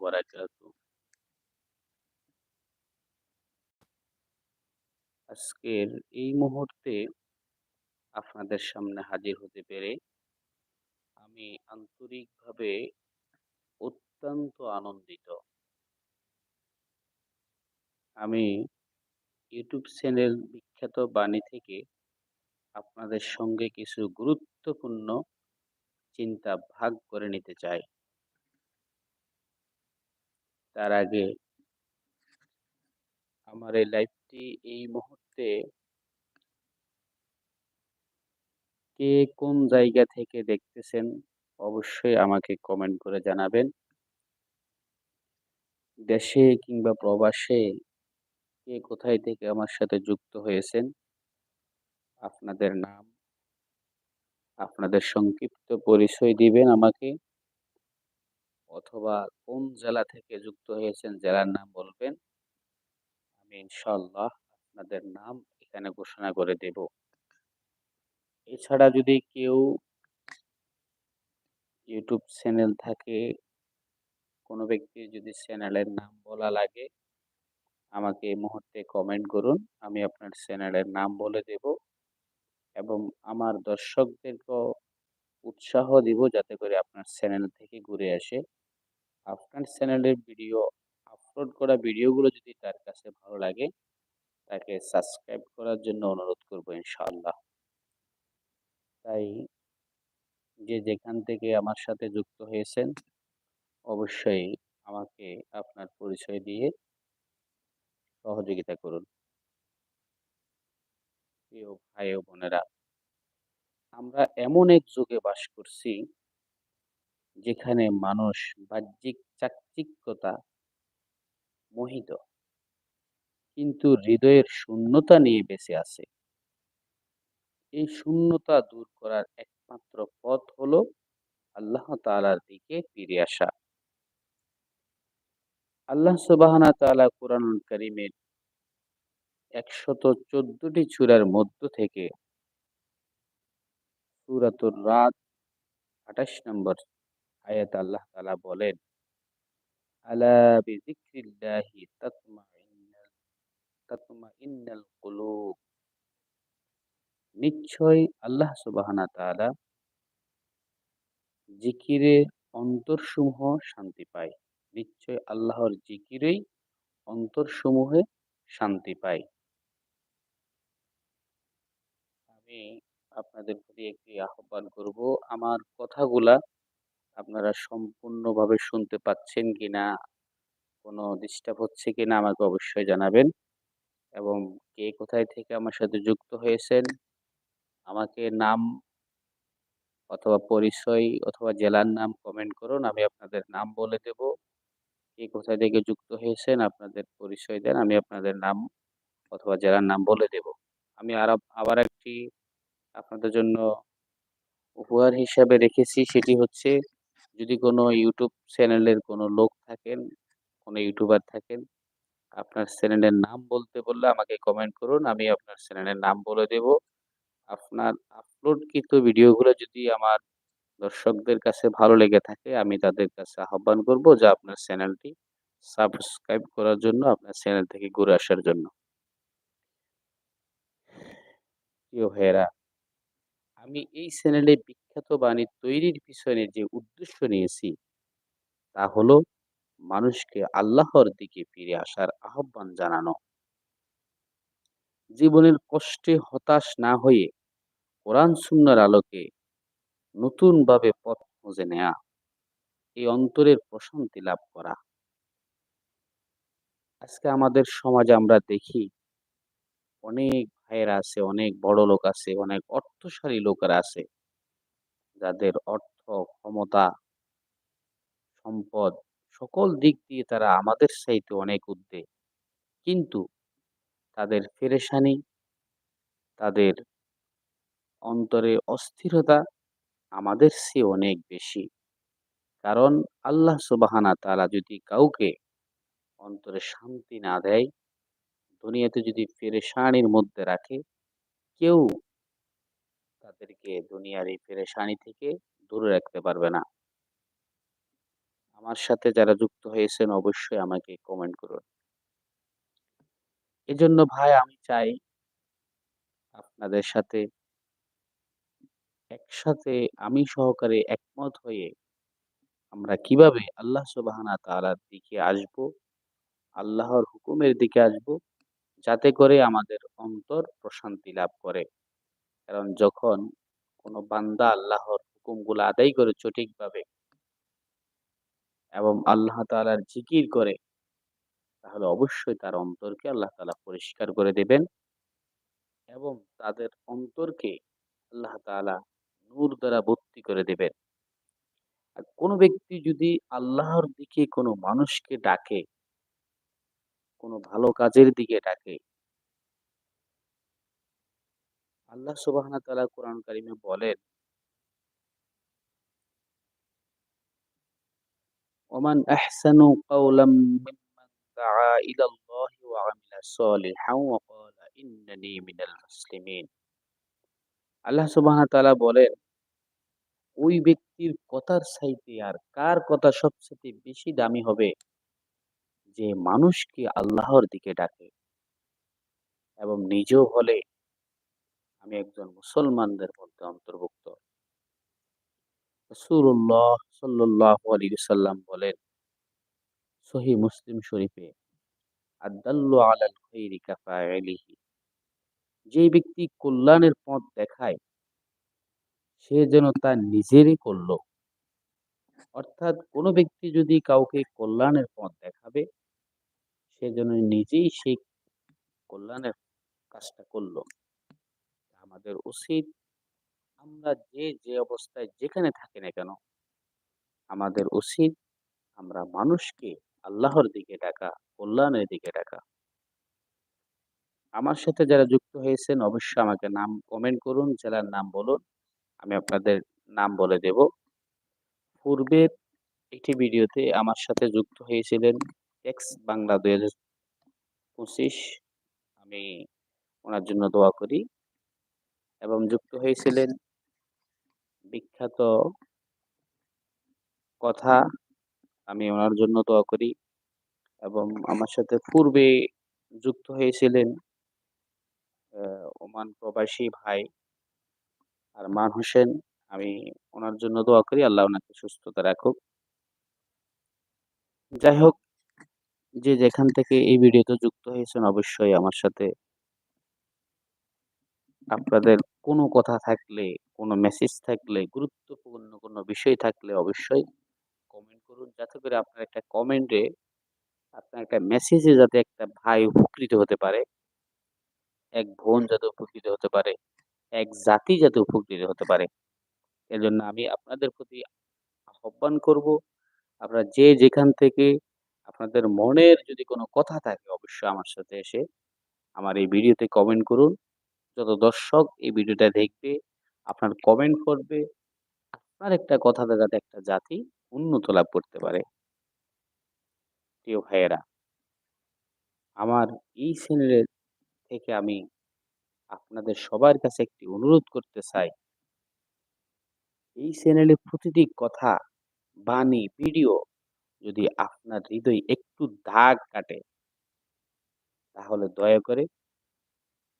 বারাকাতু। আজকের এই মুহূর্তে আপনাদের সামনে হাজির হতে পেরে আমি আন্তরিকভাবে অত্যন্ত আনন্দিত। আমি ইউটিউব চ্যানেল বিখ্যাত বাণী থেকে আপনাদের সঙ্গে কিছু গুরুত্বপূর্ণ চিন্তা ভাগ করে নিতে চাই। তার আগে আমার এই লাইভটি এই মুহূর্তে কে কোন জায়গা থেকে দেখতেছেন, অবশ্যই আমাকে কমেন্ট করে জানাবেন। দেশে কিংবা প্রবাসে কে কোথায় থেকে আমার সাথে যুক্ত হয়েছেন, আপনাদের নাম, আপনাদের সংক্ষিপ্ত পরিচয় দিবেন আমাকে অথবা কোন জেলা থেকে যুক্ত হয়েছেন জেলার নাম বলবেন? আমি ইনশাল্লাহ আপনাদের নাম এখানে ঘোষণা করে দেব। এছাড়া যদি কেউ ইউটিউব চ্যানেল থাকে, কোনো ব্যক্তির যদি চ্যানেলের নাম বলা লাগে, আমাকে এই মুহূর্তে কমেন্ট করুন, আমি আপনার চ্যানেলের নাম বলে দেব এবং আমার দর্শকদেরকেও উৎসাহ দিব যাতে করে আপনার চ্যানেল থেকে ঘুরে আসে। আপনার চ্যানেলের ভিডিও আপলোড করা ভিডিওগুলো যদি তার কাছে ভালো লাগে, তাকে সাবস্ক্রাইব করার জন্য অনুরোধ করব ইনশাআল্লাহ। তাই যে যেখান থেকে আমার সাথে যুক্ত হয়েছেন, অবশ্যই আমাকে আপনার পরিচয় দিয়ে সহযোগিতা করুন। প্রিয় ভাই ও বোনেরা, আমরা এমন এক যুগে বাস করছি যেখানে মানুষ বাহ্যিক চাকচিক্যতা মোহিত। কিন্তু হৃদয়ের শূন্যতা নিয়ে বেঁচে আছে। এই শূন্যতা দূর করার একমাত্র পথ হলো আল্লাহ তালার দিকে ফিরে আসা। আল্লাহ সুবাহানা তালা কোরআনুল করিমের একশত চোদ্দটি চূড়ার মধ্য থেকে সুরাতুর রাত আঠাশ নম্বর আয়াত আল্লাহ তালা বলেন নিশ্চয় আল্লাহ সুবাহানা তাআলা জিকিরে অন্তরসমূহ শান্তি পায়। নিশ্চয় আল্লাহর জিকিরেই অন্তরসমূহে শান্তি পায়। আমি আপনাদের প্রতি একটি আহ্বান করব, আমার কথাগুলা আপনারা সম্পূর্ণভাবে শুনতে পাচ্ছেন কিনা, কোনো ডিস্টার্ব হচ্ছে কিনা আমাকে অবশ্যই জানাবেন। এবং কে কোথায় থেকে আমার সাথে যুক্ত হয়েছেন, আমাকে নাম অথবা পরিচয় অথবা জেলার নাম কমেন্ট করুন, আমি আপনাদের নাম বলে দেব। কে কোথায় থেকে যুক্ত হয়েছেন, আপনাদের পরিচয় দেন, আমি আপনাদের নাম অথবা জেলার নাম বলে দেব। আমি আর, আবার একটি আপনাদের জন্য উপহার হিসাবে রেখেছি, সেটি হচ্ছে যদি কোনো ইউটিউব চ্যানেলের কোনো লোক থাকেন, কোনো ইউটিউবার থাকেন, আপনার চ্যানেলের নাম বলতে বললে আমাকে কমেন্ট করুন, আমি আপনার চ্যানেলের নাম বলে দেব। আপনার আপলোডকৃত ভিডিওগুলো যদি আমার দর্শকদের কাছে ভালো লেগে থাকে, আমি তাদের কাছে আহ্বান করব যে আপনার চ্যানেলটি সাবস্ক্রাইব করার জন্য, আপনার চ্যানেল থেকে ঘুরে আসার জন্য। প্রিয় ভাইয়েরা আমি এই চ্যানেলে বিখ্যাত বাণী তৈরির পিছনে যে উদ্দেশ্য নিয়েছি, তা হলো মানুষকে আল্লাহর দিকে ফিরে আসার আহ্বান জানানো। জীবনের কষ্টে হতাশ না হয়ে কোরআন সুন্নার আলোকে নতুনভাবে পথ খুঁজে নেয়া, এই অন্তরের প্রশান্তি লাভ করা। আজকে আমাদের সমাজে আমরা দেখি, অনেক ভাইয়েরা আছে, অনেক বড় লোক আছে, অনেক অর্থশালী লোকেরা আছে। যাদের অর্থ, ক্ষমতা, সম্পদ সকল দিক দিয়ে তারা আমাদের চাইতে অনেক ঊর্ধ্বে কিন্তু তাদের ফেরেশানি, তাদের অন্তরে অস্থিরতা আমাদের চেয়ে অনেক বেশি। কারণ আল্লাহ সুবাহানা তালা যদি কাউকে অন্তরে শান্তি না দেয় দুনিয়াতে যদি ফেরেশানির মধ্যে রাখে কেউ তাদেরকে দুনিয়ার এই ফেরেশানি থেকে দূরে রাখতে পারবে না আমার সাথে যারা যুক্ত হয়েছেন অবশ্যই আমাকে কমেন্ট করুন। এজন্য ভাই আমি চাই আপনাদের সাথে একসাথে আমি সহকারে একমত হয়ে আমরা কীভাবে আল্লাহ সুবহানাহু ওয়া তাআলার দিকে আসব, আল্লাহর হুকুমের দিকে আসব, যাতে করে আমাদের অন্তর প্রশান্তি লাভ করে। কারণ যখন কোনো বান্দা আল্লাহর হুকুমগুলো আদায় করে সঠিকভাবে এবং আল্লাহ তাআলার জিকির করে, তাহলে অবশ্যই তার অন্তরকে আল্লাহ তাআলা পরিষ্কার করে দেবেন এবং তাদের অন্তরকে আল্লাহ তাআলা নূর দ্বারা ভর্তি করে দেবেন। কোন ব্যক্তি যদি আল্লাহর দিকে কোনো মানুষকে ডাকে কোন ভালো কাজের দিকে ডাকে। আল্লাহ সুবহানাহু ওয়া তাআলা কোরআন কারিমে বলেন ওই ব্যক্তির কথার চাইতে আর কার কথা সবচেয়ে বেশি দামি হবে? যে মানুষকে আল্লাহর দিকে ডাকে এবং নিজেও বলে, আমি একজন মুসলমানদের মধ্যে অন্তর্ভুক্ত। ওয়াসাল্লাম বলেন, সহিহ মুসলিম শরীফে যে ব্যক্তি কল্যাণের পথ দেখায়, সে যেন তা নিজেরই করল। অর্থাৎ কোন ব্যক্তি যদি কাউকে কল্যাণের পথ দেখাবে সে যেন নিজেই সেই কল্যাণের কাজটা করল। আমাদের উচিত আমরা যে, যে অবস্থায় যেখানে থাকি না কেন আমাদের উচিত আমরা মানুষকে আল্লাহর দিকে ডাকা, কল্যাণের দিকে ডাকা। আমার সাথে যারা যুক্ত হয়েছেন অবশ্যই আমাকে নাম কমেন্ট করুন, জেলার নাম বলুন। আমি আপনাদের নাম বলে দেব। পূর্বের একটি ভিডিওতে আমার সাথে যুক্ত হয়েছিলেন এক্স বাংলা ২০২৫ আমি ওনার জন্য দোয়া করি। এবং যুক্ত হয়েছিলেন বিখ্যাত কথা, আমি ওনার জন্য দোয়া করি। এবং আমার সাথে পূর্বে যুক্ত হয়েছিলেন ওমান প্রবাসী ভাই আর মান হোসেন। আমি ওনার জন্য দোয়া করি, আল্লাহ ওনাকে সুস্থতা রাখুক। যাই হোক যে যেখান থেকে এই ভিডিওতে যুক্ত হয়েছেন অবশ্যই আমার সাথে আপনাদের কোনো কথা থাকলে, কোনো মেসেজ থাকলে, গুরুত্বপূর্ণ কোনো বিষয় থাকলে অবশ্যই কমেন্ট করুন। যাতে করে আপনার একটা কমেন্টে আপনার একটা মেসেজে যাতে একটা ভাই উপকৃত হতে পারে। এক বোন যাতে উপকৃত হতে পারে, এক জাতি যাতে উপকৃত হতে পারে। এজন্য আমি আপনাদের প্রতি আহ্বান করব, আপনারা যে যেখান থেকে আপনাদের মনের যদি কোনো কথা থাকে অবশ্যই আমার সাথে এসে আমার এই ভিডিওতে কমেন্ট করুন। যত দর্শক এই ভিডিওটা দেখবে, আপনার কমেন্ট করবে, আপনার একটা কথাতে যাতে একটা জাতি উন্নত লাভ করতে পারে। প্রিয় ভাইয়েরা আমার এই চ্যানেলের থেকে আমি আপনাদের সবার কাছে একটি অনুরোধ করতে চাই। এই চ্যানেলে প্রতিটি কথা, বাণী, ভিডিও যদি আপনার হৃদয় একটু দাগ কাটে তাহলে দয়া করে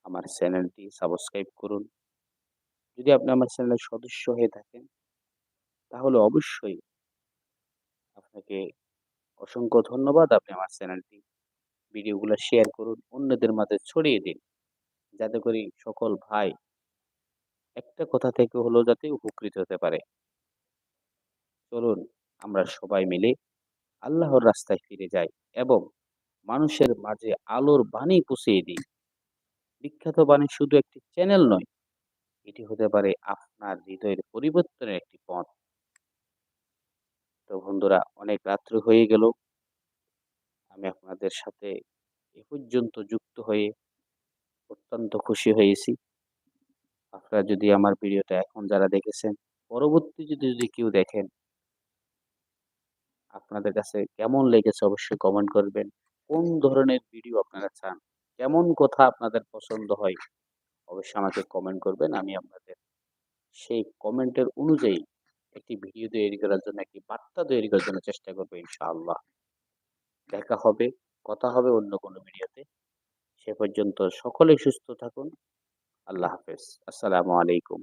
আমার চ্যানেলটি সাবস্ক্রাইব করুন। যদি আপনি আমার চ্যানেলের সদস্য হয়ে থাকেন তাহলে অবশ্যই আপনাকে অসংখ্য ধন্যবাদ। আপনি আমার চ্যানেলটি ভিডিওগুলো শেয়ার করুন, অন্যদের মাঝে ছড়িয়ে দিন। যাতে করে সকল ভাই একটা কথা থেকে হলেও যাতে উপকৃত হতে পারে। চলুন আমরা সবাই মিলে আল্লাহর রাস্তায় ফিরে যাই এবং মানুষের মাঝে আলোর বাণী পৌঁছিয়ে দিই। বিখ্যাত বাণী শুধু একটি চ্যানেল নয়, এটি হতে পারে আপনার হৃদয়ের পরিবর্তনের একটি পথ। তো বন্ধুরা অনেক রাত্র হয়ে গেল। আমি আপনাদের সাথে এ পর্যন্ত যুক্ত হয়ে অত্যন্ত খুশি হয়েছি। আপনারা যদি আমার ভিডিওটা এখন যারা দেখেছেন, পরবর্তী যদি, যদি কেউ দেখেন আপনাদের কাছে কেমন লেগেছে অবশ্যই কমেন্ট করবেন। কোন ধরনের ভিডিও আপনারা চান? কেমন কথা আপনাদের পছন্দ হয়? অবশ্যই আমাকে কমেন্ট করবেন। আমি আপনাদের সেই কমেন্টের অনুযায়ী একটি ভিডিও তৈরি করার জন্য, একটি বার্তা তৈরি করার জন্য চেষ্টা করব ইনশাআল্লাহ। দেখা হবে, কথা হবে অন্য কোনো ভিডিওতে। সে পর্যন্ত সকলেই সুস্থ থাকুন। আল্লাহ হাফেজ। আসসালামু আলাইকুম।